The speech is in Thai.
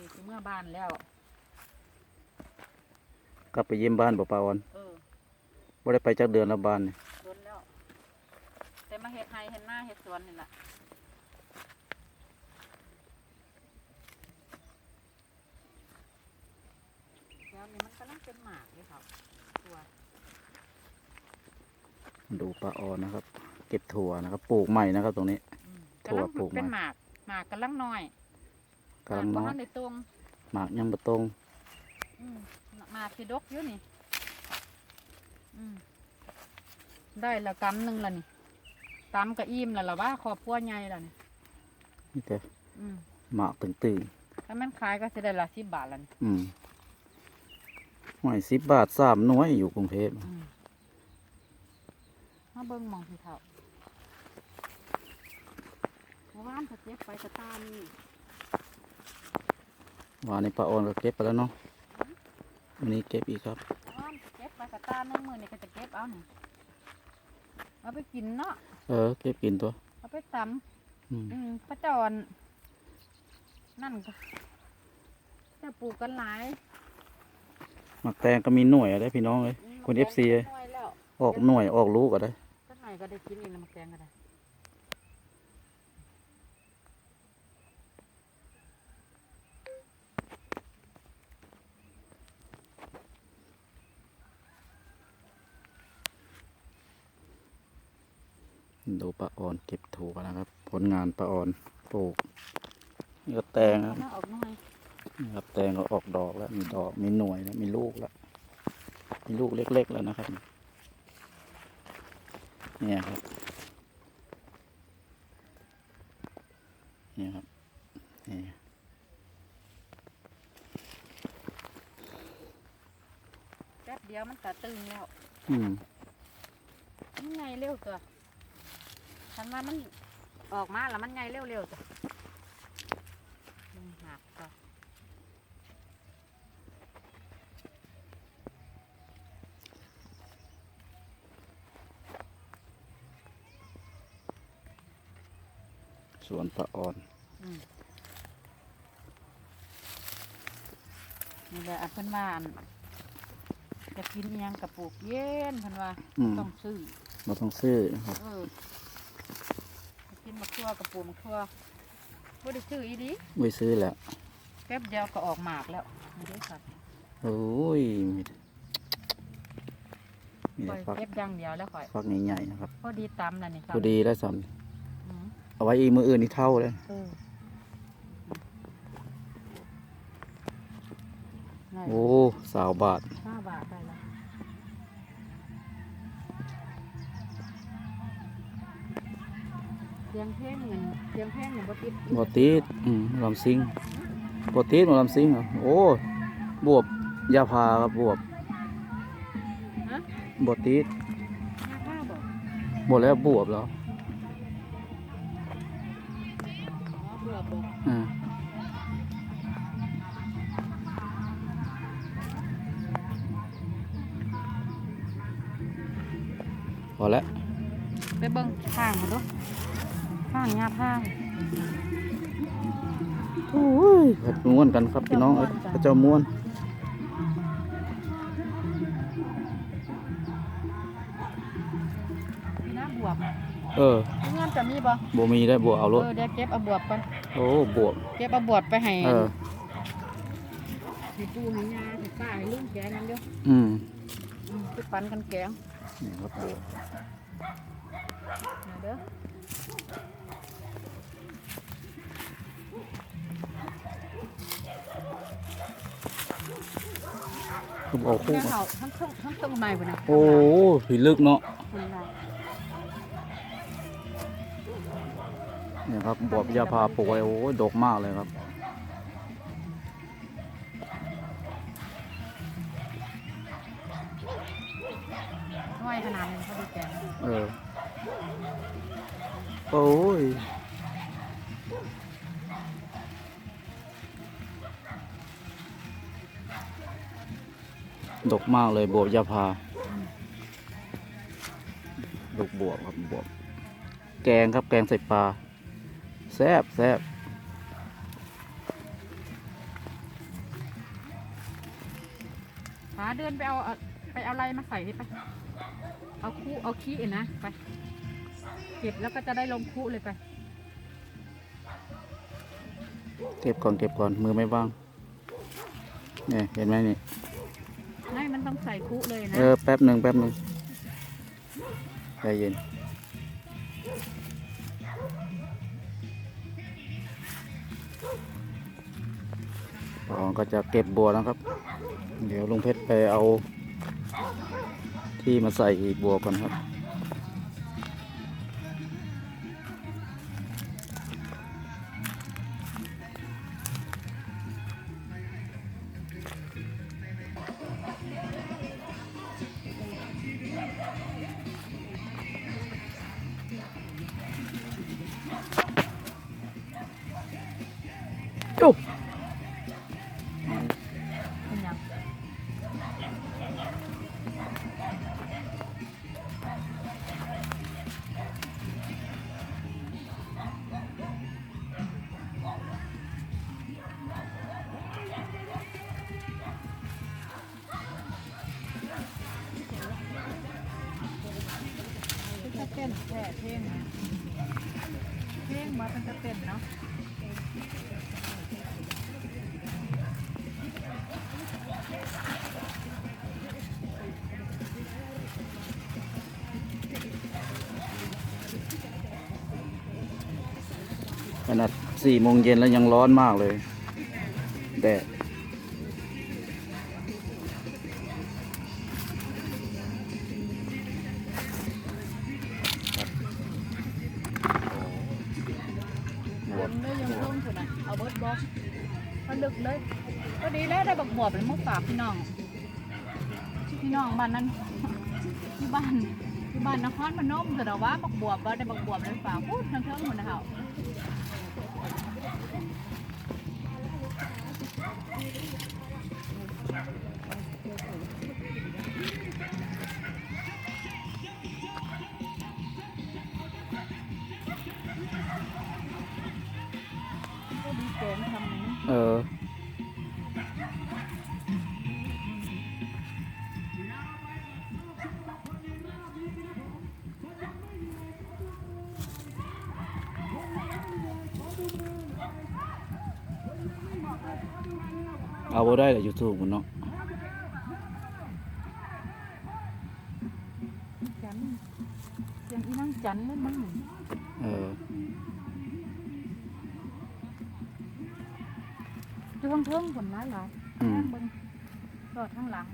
นี้คือเมื่อบ้านแล้ว กลับไปเยี่ยมบ้านบ่ปาออนเออบ่ได้ไปจากเดือนละบ้านนี่โดนแล้ว แต่มาเฮ็ดไห้เฮ็ดหน้าเฮ็ดสวนนี่แหละแล้วนี่มันกำลังเป็นหมากเลยครับ ตัวดูปาออนนะครับ เก็บถั่วนะครับ ปลูกใหม่นะครับ ตรงนี้ อืมถั่วกำลังปลูกเป็นมา หมาก หมากกำลังน้อย กำลังหน้มากอบ่ทัยนได้ตรงหมากยังบ่ตรงอืมหมากที่ดกอยู่นี่อืมได้ละกำหนึ่งละนี่กำก็อิ่มแล้วล่ะว่าครอบครัวใหญ่แล้วนี่นี่แต่อืมหมากตึงถ้ามันขายก็จะได้ละสิบบาทละนี่ๆอืมหอยสิบบาทสามหน่วยอยู่กรุงเทพอืมมาเบิ่งหมองพี่เท่าเมื่อวานเขาเจ็บไปสตานี่ วานในปาออนก็เก็บไปแล้วเนาะวันนี้เก็บอีกครับเมื่อวานเจ็บไปสตาหนึ่งมือนี่ก็จะเก็บเอานี่เอาไปกินเนาะเออเก็บกินตัว เอาไปตอืมำอืมพระจรนั่นก็จะปลูกกันหลายหมักแตงก็มีหน่วยอะได้พี่น้องเลยอืมคุณมะแกง FC เอ้ยน้อยแล้วออกหน่วยออกลูกก็ได้สักหน่อยก็ได้กินอีกแล้วมะแกงก็ได้ ดูปลาออนเก็บถั่วนะครับ ผลงานปลาออนปลูกนี่ก็แตงครับเอามาออกหน่อยนี่ครับแตงก็ออกดอกแล้ว มีดอกมีหน่วยแล้วมีลูกแล้วมีลูกเล็ก ๆ แล้วนะครับ เนี่ยครับเนี่ยครับนี่แป๊บเดียวมันก็ตึงแล้ว อืมมันไงเร็วตัว ฉันว่ามันออกมาแล้วมันไงเร็วๆตัวมันหักตัวสวนปลาออนอืมนี่แหละอันเพิ่นว่าอันจะกินอิหยังกับปลูกเย็นเพิ่นว่าอืมต้องซื้อเราต้องซื้อครับ เออจะ กินมะทั่วกับปลูกมะทั่วบ่ได้ซื้ออีดีไว้ซื้อแหละแป๊บเดียวก็ออกหมากแล้วนี่เด้อครับโอ้ยมีมีค่แต่อยฟักเก็บอย่างเดียวแล้วค่อยฟักใหญ่ๆนะครับพอดีตำแล้วนี่ครับพอดีแล้วสอืมำเอาไว้อีกมืออื่นนี่เท่าเลยเออได้โอ้สาวบาทห้าบาทได้ สียงเพลงเงินเสียงเพลงเงินบ่ติดบอตีดอืมลำซิงบอตีดหมอลำซิงเหรอโอ้บวบยาพาครับบวบฮะบอตีดห้าข้าวบอกบวแล้วบวบแล้วอ๋อเบื่อบอกอ่าพอแล้วไปเบิ่งข้างมาดู ข้างหญ้าผ้างโอ้ยผัดม้วนกันครับพี่น้องเอ้ยพระเจ้าม้วนมีน้ำบวบเออเงินจะมีบ่บวมีได้บวเอารถเออเดี๋ยวเก็บเอาบวบก่อนโอ้บวบเก็บเอาบวบไปให้เออให้ปูให้ยาให้ป้าให้ลุงแกงกันเด้ออืมอืมไปปั่นกันแกงนี่ครับบวบนะเด้อ คือเอาคู่แกงมาเขาทั้งทั้งทั้งต้นไม้พุ่นน่ะโอ้ผีลึกเนาะพุ่นน่ะเนี่ยครับบวบยาพาปลูกไว้โอ้ยดกมากเลยครับ น้อยขนาดนี้เขาดูแกงเออ โอ้ยดกมากเลยบวบยาพาดกบวบครับบวบ แกงครับแกงใส่ปลาแซบแซบป๋าเดินไปเอาไปเอาอะไรมาใส่ให้ไป เอาคู่เอาขี้นะ ไป เก็บแล้วก็จะได้ลงคู่เลยไป เก็บก่อนเก็บก่อนมือไม่ว่างเนี่ยเห็นไหมนี่ไม่มันต้องใส่คู่เลยนะ เออแป๊บหนึ่งแป๊บหนึ่งใจเย็นต่อก็จะเก็บบัวแล้วครับ เดี๋ยวลุงเพชรไปเอาที่มาใส่บัวก่อนครับจุ๊บ เต้นแค่เพลงนะเพลงมาเป็นจะเต้นเนาะขนาดสี่โมงเย็นแล้วยังร้อนมากเลยแดด บอกก็ลึกเลย ก็ดีแล้วได้บักบวบเลยมาฝากพี่น้อง พี่น้องบ้านนั้นที่บ้านที่บ้านนครพนมแต่เราว่าบักบวบว่าได้บักบวบเลยฝากพูดทั้งเทิงหมดนะคะก็ เอาบ่ได้เลยยูทูบมันเนาะจันเสียงอีนั่งจันเลยมั้งเออจะเพิ่งเพิ่งผลร้ายหลายอืมเบิ่งรอดข้างหลัง